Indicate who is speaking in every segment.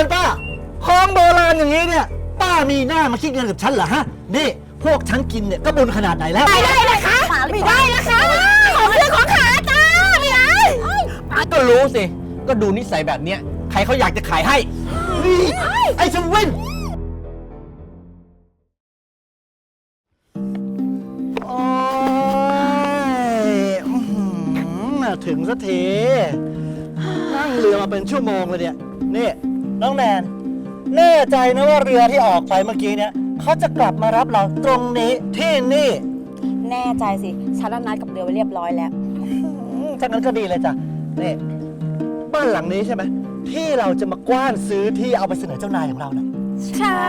Speaker 1: กันป้าของโบราณอย่างนี้เนี่ย ป้ามีหน้ามาคิดเงินกับฉันเหรอฮะ นี่ พวกฉันกินเนี่ยก็บุญขนาดไหนแล้ว
Speaker 2: ไม่ได้นะคะไม่ได้นะคะ ของเรื่องของขาจ้าไม่ได้
Speaker 3: ก็รู้สิ ก็ดูนิสัยแบบเนี้ย ใครเขาอยากจะขายให้
Speaker 1: นี่ไอ้ชวินโอ้ยอื้อหือมาถึงสักทีนั่งเรือมาเป็นชั่วโมงเลยเนี่ย นี่ น้องแนนแน่ใจนะว่าเรือที่ออกไปเมื่อกี้เนี่ยเขาจะกลับมารับเราตรงนี้ที่นี่
Speaker 2: แน่ใจสิ ฉันนัดกับเรือไว้เรียบร้อยแล้ว
Speaker 1: อืมถ้างั้นก็ดีเลยจ้ะนี่บ้านหลังนี้ใช่ไหมที่เราจะมากว้านซื้อที่เอาไปเสนอเจ้านายของเรานะ
Speaker 2: ใช่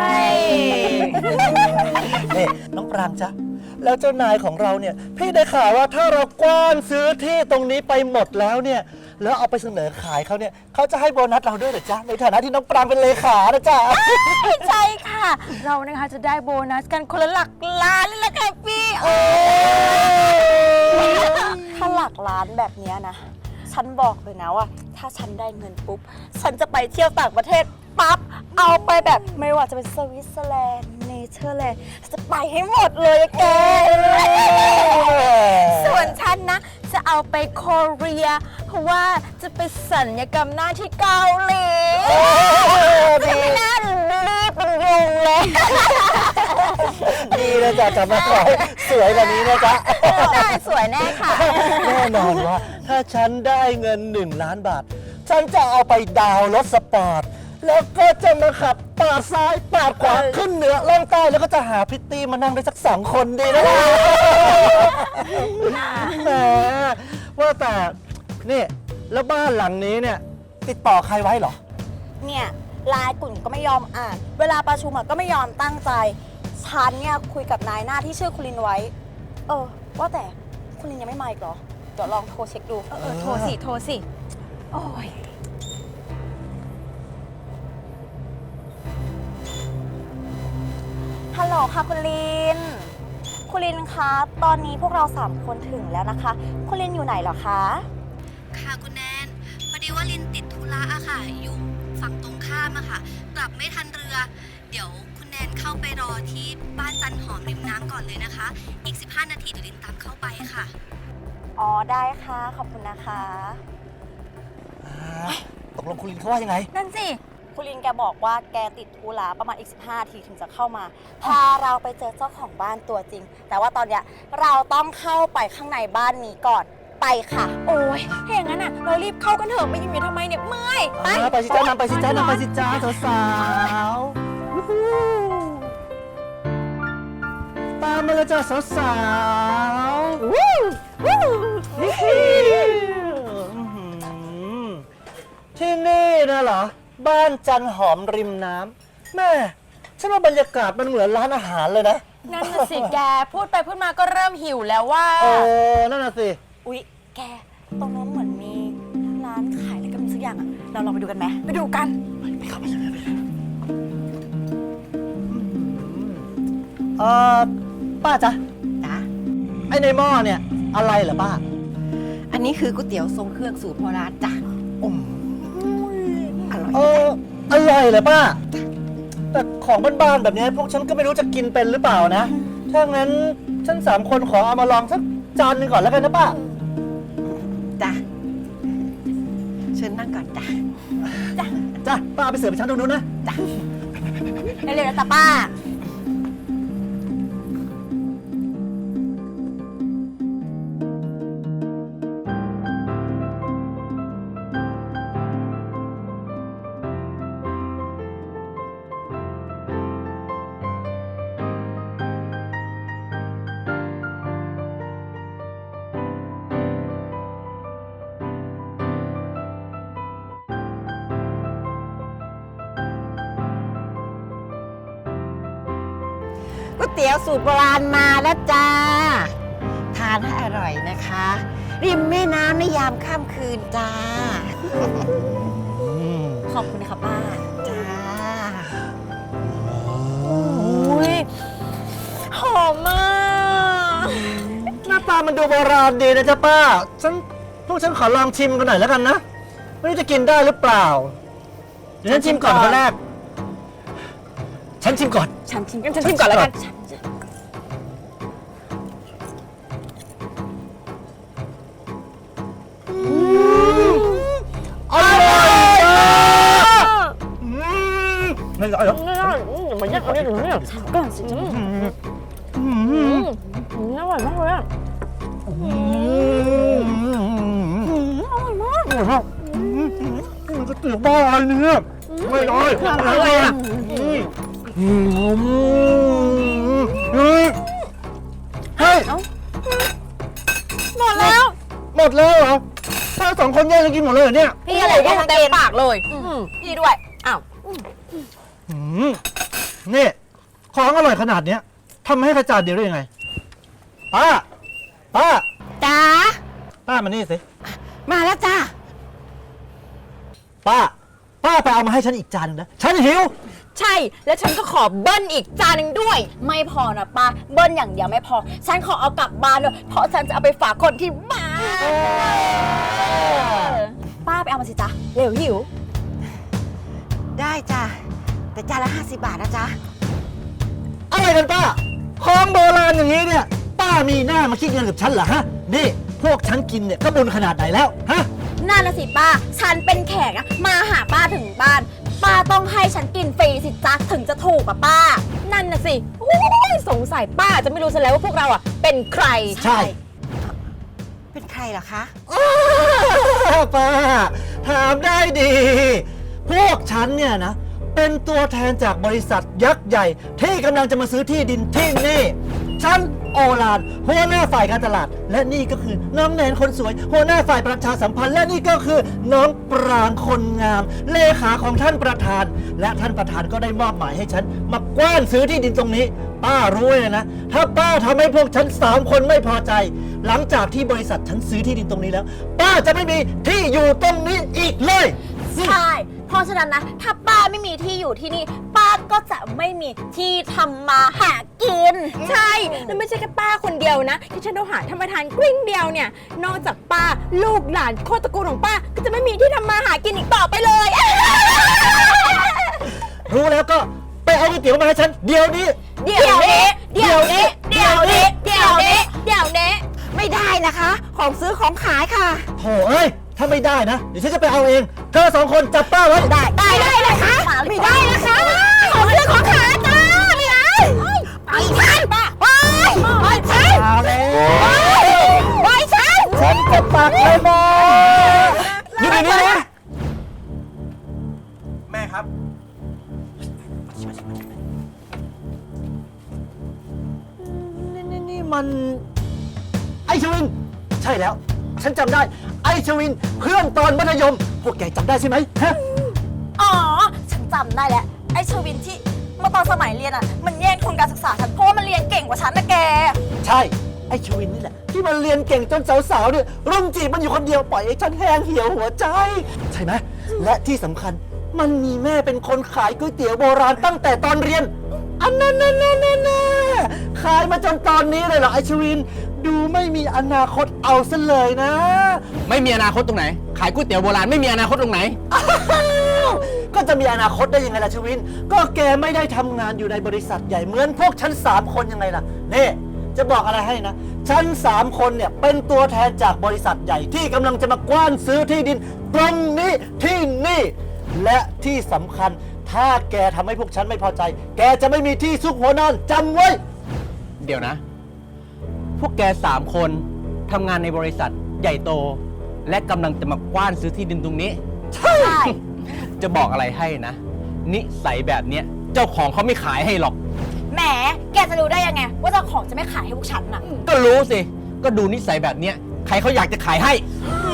Speaker 1: นี่น้องปรางจ๊ะแล้วเจ้านายของเราเนี่ย พี่ได้ข่าวว่าถ้าเรากว้านซื้อที่ตรงนี้ไปหมดแล้วเนี่ย แล้วเอาไปเสนอขายเขาเนี่ยเขาจะให้โบนัสเราด้วยเหรอจ๊ะในฐานะที่น้องปรางเป็นเลขานะจ๊ะ
Speaker 2: ใช่ค่ะ เรานะคะจะได้โบนัสกันคนละหลักล้านเลยละค่ะพี่โอ้ถ้าหลักล้านแบบเนี้ยนะ ฉันบอกเลยนะว่า ถ้าฉันได้เงินปุ๊บ ฉันจะไปเที่ยวต่างประเทศปั๊บ เอาไปแบบไม่ว่าจะเป็นสวิตเซอร์แลนด์เนเธอร์แลนด์จะไปให้หมดเลยอะแก ส่วนฉันนะ จะเอาไปโคเรีย เพราะว่าจะไปสัญญกรรมหน้าที่เกาหลี
Speaker 1: ดี
Speaker 2: ไม่น่ารีบเป็นยุงเลย
Speaker 1: ดีนะจ๊ะจำมาไว้สวยแบบนี้นะจ๊ะ
Speaker 2: ใช่สวยแน่ค่ะ
Speaker 1: แน่นอนว่าถ้าฉันได้เงิน 1 ล้านบาท ฉันจะเอาไปดาวน์รถสปอร์ต แล้วก็จะมาขับปาดซ้ายปาดขวาขึ้นเหนือล่องใต้แล้วก็จะหาพริตตี้มานั่งได้สักสองคนดีนะแหมว่าแต่นี่แล้วบ้านหลังนี้เนี่ย ติดต่อใครไว้เหรอ
Speaker 2: เนี่ยไลน์กลุ่มก็ไม่ยอมอ่าน เวลาประชุมอะก็ไม่ยอมตั้งใจ ฉันเนี่ยคุยกับนายหน้าที่ชื่อคุณลินไว้ เออ ว่าแต่คุณลินยังไม่มาอีกเหรอ เดี๋ยวลองโทรเช็คดู เออโทรสิ โทรสิ โอ้ย ฮัลโหลค่ะคุณลิน คุณลินคะ ตอนนี้พวกเราสามคนถึงแล้วนะคะ คุณลินอยู่ไหนเหรอคะ
Speaker 4: ค่ะคุณแนน พอดีว่าลินติดธุระอะค่ะ อยู่ฝั่งตรงข้ามอะค่ะ กลับไม่ทันเรือ เดี๋ยวคุณแนนเข้าไปรอที่บ้านจันหอมริมน้ำก่อนเลยนะคะ อีก 15 นาทีเดี๋ยวลินตามเข้าไปค่ะ
Speaker 2: อ๋อ ได้ค่ะ ขอบคุณนะคะ
Speaker 1: ตกลงคุณลินเขาว่ายังไง
Speaker 2: นั่นสิ คุณลินแกบอกว่าแกติดธุระประมาณอีก 15นาทีถึงจะเข้ามา พาเราไปเจอเจ้าของบ้านตัวจริง แต่ว่าตอนเนี้ยเราต้องเข้าไปข้างในบ้านนี้ก่อนไปค่ะ โอ้ยถ้าอย่างนั้นอะ เรารีบเข้ากันเถอะไปยืนอยู่ทำไมเนี่ยเมื่อยไป
Speaker 1: อ่าไปสิจ้านำไปสิจ้านำไปสิจ้าสาวๆวู้ฮู้ตามมาเลยจ้าสาวๆวู้วู้นี่ที่นี่นะเหรอ บ้านจันหอมริมน้ำแม่ฉันว่าบรรยากาศมันเหมือนร้านอาหารเลยนะ
Speaker 2: นั่นน่ะสิแก พูดไปพูดมาก็เริ่มหิวแล้วว่า
Speaker 1: โอ้นั่นน่ะสิ
Speaker 2: อุ๊ย แก ตรงนั้นเหมือนมีร้านขายอะไรก็มีสักอย่างอะเราลองไปดูกันไหมไปดูกัน
Speaker 1: ไปเข้าไปเลยไปเลยเออป้าจ๊ะ
Speaker 5: จ้ะ
Speaker 1: ไอในหม้อเนี่ย อะไรเหรอป้า
Speaker 5: อันนี้คือก๋วยเตี๋ยวทรงเครื่องสูตรโบราณจ้ะ
Speaker 1: อืม
Speaker 5: อร่อย
Speaker 1: เอออร่อยเหรอป้า แต่ของบ้านๆแบบนี้พวกฉันก็ไม่รู้จะกินเป็นหรือเปล่านะ ถ้างั้นฉันสามคนขอเอามาลองสักจานหนึ่งก่อนแล้วกันนะป้า
Speaker 5: จ้ะเชิญนั่งก่อนจ้ะ
Speaker 1: จ้ะป้าไปเสิร์ฟไปชั้นตรงนู้นนะ
Speaker 2: เร็วๆนะจ๊ะป้า
Speaker 5: ก๋วยเตี๋ยวสูตรโบราณมาแล้วจ้า ทานให้อร่อยนะคะ ริมแม่น้ำในยามค่ำคืนจ้า
Speaker 2: ขอบคุณนะคะป้า
Speaker 5: จ้า
Speaker 2: อุ้ยหอมมาก
Speaker 1: หน้าตามันดูโบราณดีนะจ๊ะป้า ฉันพวกฉันขอลองชิมกันหน่อยแล้วกันนะ ไม่รู้จะกินได้หรือเปล่า เดี๋ยวฉันชิมก่อนคนแรก ฉันชิมก่อน
Speaker 2: ฉันชิม
Speaker 5: งั้นฉันชิมก่อนแล้วกัน
Speaker 1: อร่อยมากอืมไม่อร่อยหรอก
Speaker 5: มันยากเอาเนี่ยถึงเนี่ย
Speaker 2: ก่อนสิ
Speaker 1: อืม
Speaker 5: อร่อยมากเลยอะ
Speaker 1: อืมอร่อยมากอร่อยมากอืมมันก็เตี๋ยวบ้าอะไรเนี่ยไม่อร่อยอะไรอะอืม เฮ้ยเฮ้ย
Speaker 2: หมดแล้ว
Speaker 1: หมดแล้วเหรอถ้าสองคนแย่งกันกินหมดเลยเหรอเนี่ย
Speaker 2: พี่อะไรก็เต็มปากเลยพี่ด้วย
Speaker 5: อ้าว
Speaker 1: อืมนี่ของอร่อยขนาดเนี้ยทำให้กระจาดเดียวได้ยังไง ป้า ป้า
Speaker 5: จ้า
Speaker 1: ป้ามานี่สิ
Speaker 5: มาแล้วจ้า
Speaker 1: ป้า ป้าไปเอามาให้ฉันอีกจานหนึงนะ ฉันหิว
Speaker 5: ใช่ แล้วฉันก็ขอเบิ้ลอีกจานหนึ่งด้วย
Speaker 2: ไม่พอนะป้าเบิ้ลอย่างเดียวไม่พอ ฉันขอเอากลับบ้านด้วยเพราะฉันจะเอาไปฝากคนที่บ้านป้าไปเอามาสิจ๊ะ
Speaker 5: เร็วหิว
Speaker 6: ได้จ้ะ แต่จานละ 50 บาทนะจ๊ะ
Speaker 1: อะไรกันป้าของโบราณอย่างนี้เนี่ย ป้ามีหน้ามาคิดเงินกับฉันเหรอฮะ นี่ พวกฉันกินเนี่ยก็บุญขนาดไหนแล้ว ฮะ
Speaker 2: นั่นนะสิป้า ฉันเป็นแขกอะมาหาป้าถึงบ้าน ป้าต้องให้ฉันกินฟรีสิจ๊ะถึงจะถูกอะป้า
Speaker 5: นั่นน่ะสิโอ้ยสงสัยป้าจะไม่รู้ซะแล้วว่าพวกเราอะเป็นใคร
Speaker 1: ใช่
Speaker 6: เป็นใครเหรอคะ
Speaker 1: อ้าวป้าถามได้ดี พวกฉันเนี่ยนะ เป็นตัวแทนจากบริษัทยักษ์ใหญ่ ที่กำลังจะมาซื้อที่ดินที่นี่ ฉันโอลานหัวหน้าฝ่ายการตลาด และนี่ก็คือน้องแนนคนสวย หัวหน้าฝ่ายประชาสัมพันธ์ และนี่ก็คือน้องปรางคนงาม เลขาของท่านประธาน และท่านประธานก็ได้มอบหมายให้ฉัน มากว้านซื้อที่ดินตรงนี้ ป้ารู้เลยนะ ถ้าป้าทำให้พวกฉันสามคนไม่พอใจ หลังจากที่บริษัทฉันซื้อที่ดินตรงนี้แล้ว ป้าจะไม่มีที่อยู่ตรงนี้อีกเลย
Speaker 2: ใช่ เพราะฉะนั้นนะ ถ้าป้าไม่มีที่อยู่ที่นี่ ป้าก็จะไม่มีที่ทำมาหากิน
Speaker 5: ใช่ แล้วไม่ใช่แค่ป้าคนเดียวนะ ที่ฉันต้องหาธรรมทานกลิ้งเดียวเนี่ย นอกจากป้าลูกหลานโคตรตระกูลของป้า ก็จะไม่มีที่ทำมาหากินอีกต่อไปเลย
Speaker 1: รู้แล้วก็ไปเอาก๋วยเตี๋ยวมาให้ฉันเดี๋ยวนี้
Speaker 5: เดี๋ยวนี้เดี๋ยวนี้เดี๋ยวนี้เดี๋ยวนี้เดี๋ยวนี้
Speaker 6: ไม่ได้นะคะ ของซื้อของขายค่ะ
Speaker 1: โถเอ้ย ถ้าไม่ได้นะ เดี๋ยวฉันจะไปเอาเอง เธอสองคนจับป้าไว้ ได้
Speaker 2: ได้ได้เลยค่ะไม่ได้นะคะของเรื่องของขาจ้าไม่ได้ไปฉันป้าไปไปฉัน
Speaker 1: มาแล้ว
Speaker 2: ไปฉัน
Speaker 1: ฉันจะปักเลยนะอยู่ในนี้นะ
Speaker 3: แม่ครับ
Speaker 1: นี่นี่นี่มัน ไอชวิน ใช่แล้ว ฉันจำได้ ไอชวิน เพื่อนตอนมัธยม พวกแกจำได้ใช่ไหมฮะ
Speaker 2: อ๋อ ฉันจำได้แล้ว ไอ้ชวินที่เมื่อตอนสมัยเรียนอะ มันแย่งทุนการศึกษาฉันเพราะว่ามันเรียนเก่งกว่าฉันนะแก
Speaker 1: ใช่ ไอชวินนี่แหละ ที่มันเรียนเก่งจนสาวๆเนี่ยรุมจีบมันอยู่คนเดียวปล่อยไอ้ฉันแห้งเหี่ยวหัวใจ ใช่ไหมและที่สำคัญมันมีแม่เป็นคนขายก๋วยเตี๋ยวโบราณตั้งแต่ตอนเรียนอันนั้นนั่นนั่นนั่นขายมาจนตอนนี้เลยเหรอไอชวิน ดูไม่มีอนาคตเอาซะเลยนะ
Speaker 3: ไม่มีอนาคตตรงไหน ขายก๋วยเตี๋ยวโบราณไม่มีอนาคตตรงไหน
Speaker 1: อ้าวก็จะมีอนาคตได้ยังไงล่ะชวิน ก็แกไม่ได้ทำงานอยู่ในบริษัทใหญ่เหมือนพวกฉันสามคนยังไงล่ะนี่จะบอกอะไรให้นะฉันสามคนเนี่ยเป็นตัวแทนจากบริษัทใหญ่ที่กำลังจะมากว้านซื้อที่ดิน ตรงนี้ที่นี่ และที่สำคัญ ถ้าแกทำให้พวกฉันไม่พอใจ แกจะไม่มีที่ซุกหัวนอนจำไว้
Speaker 3: เดี๋ยวนะ พวกแกสามคนทำงานในบริษัทใหญ่โต และกำลังจะมากว้านซื้อที่ดินตรงนี้
Speaker 2: ใช่
Speaker 3: จะบอกอะไรให้นะ นิสัยแบบเนี้ยเจ้าของเขาไม่ขายให้หรอก
Speaker 2: แหม แกจะรู้ได้ยังไไงว่าเจ้าของจะไม่ขายให้พวกฉันน่ะ
Speaker 3: ก็รู้สิ ก็ดูนิสัยแบบเนี้ยใครเขาอยากจะขายให้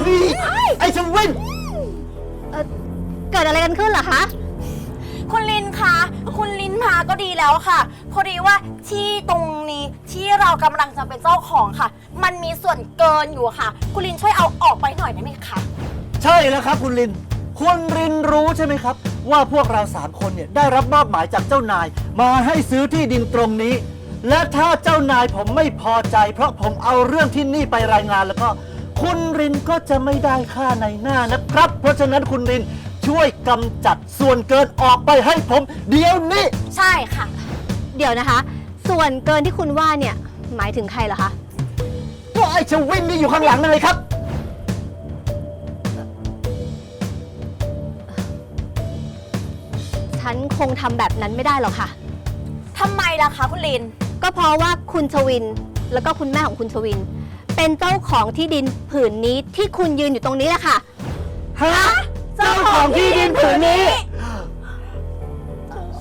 Speaker 1: นี่ไอ้ชวิน
Speaker 2: เกิดอะไรกันขึ้นเหรอคะ คุณลินคะคุณลินมาก็ดีแล้วค่ะ พอดีว่าที่ตรงนี้ที่เรากำลังจะเป็นเจ้าของค่ะ มันมีส่วนเกินอยู่ค่ะ คุณลินช่วยเอาออกไปหน่อยได้ไหมคะ
Speaker 1: ใช่แล้วครับคุณลิน คุณรินรู้ใช่ไหมครับ ว่าพวกเราสามคนเนี่ยได้รับมอบหมายจากเจ้านาย มาให้ซื้อที่ดินตรงนี้ และถ้าเจ้านายผมไม่พอใจ เพราะผมเอาเรื่องที่นี่ไปรายงานแล้วก็ คุณรินก็จะไม่ได้ค่าในหน้านะครับ เพราะฉะนั้นคุณริน ช่วยกำจัดส่วนเกินออกไปให้ผม เดี๋ยวนี้
Speaker 2: ใช่ค่ะ
Speaker 7: เดี๋ยวนะคะ ส่วนเกินที่คุณว่าเนี่ย หมายถึงใครเหรอคะ
Speaker 1: ก็ไอ้ชวินนี่อยู่ข้างหลังนั่นเลยครับ
Speaker 7: ฉันคงทำแบบนั้นไม่ได้หรอกค่ะ
Speaker 2: ทำไมล่ะคะคุณลิน
Speaker 7: ก็เพราะว่าคุณชวิน แล้วก็คุณแม่ของคุณชวิน เป็นเจ้าของที่ดินผืนนี้ที่คุณยืนอยู่ตรงนี้แหละค่ะ
Speaker 1: ฮะ เจ้าของที่ดินผืนนี้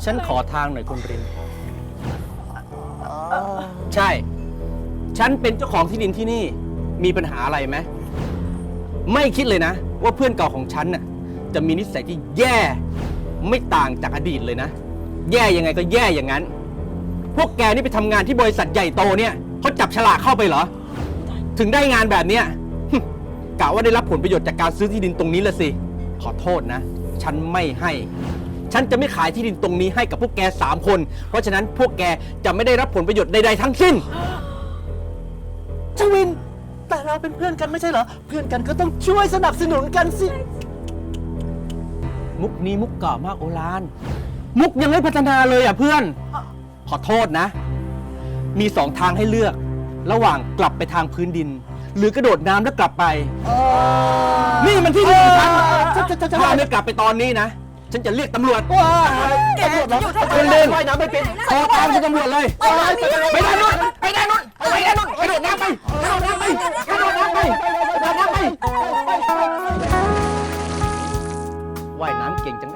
Speaker 3: ฉันขอทางหน่อยคุณริน ใช่ ฉันเป็นเจ้าของที่ดินที่นี่ มีปัญหาอะไรไหม ไม่คิดเลยนะ ว่าเพื่อนเก่าของฉันน่ะ จะมีนิสัยที่แย่ ไม่ต่างจากอดีตเลยนะ แย่ยังไงก็แย่อย่างนั้น พวกแกนี่ไปทำงานที่บริษัทใหญ่โตเนี่ยเขาจับฉลากเข้าไปเหรอ ถึงได้งานแบบเนี้ย กะว่าได้รับผลประโยชน์จากการซื้อที่ดินตรงนี้ละสิ ขอโทษนะ ฉันไม่ให้ ฉันจะไม่ขายที่ดินตรงนี้ให้กับพวกแกสามคน เพราะฉะนั้นพวกแกจะไม่ได้รับผลประโยชน์ใดๆทั้งสิ้น
Speaker 1: ชวิน แต่เราเป็นเพื่อนกันไม่ใช่เหรอ เพื่อนกันก็ต้องช่วยสนับสนุนกันสิ
Speaker 3: มุกนี้มุกเก่ามากโอลาน มุกยังไม่พัฒนาเลยอะเพื่อน ขอโทษนะ มีสองทางให้เลือก ระหว่างกลับไปทางพื้นดิน หรือกระโดดน้ำแล้วกลับไป นี่มันที่ดินของฉัน
Speaker 1: ฉันฉันฉัน
Speaker 3: ถ้าไม่กลับไปตอนนี้นะ ฉันจะเรียกตำรวจ
Speaker 1: ตำรวจอยู่ทำ
Speaker 3: ไมเล่น
Speaker 1: ว่ายน้ำไม่เป็น
Speaker 3: ขอตามคุณตำรวจเลย ไปได้นนู้นไปได้นนู้นไปได้นนู้นกระโดดน้ำไปกระโดดน้ำไปกระโดดน้ำไป
Speaker 1: กระโดดน้ำไป
Speaker 3: ว่ายน้ำเก่งจัง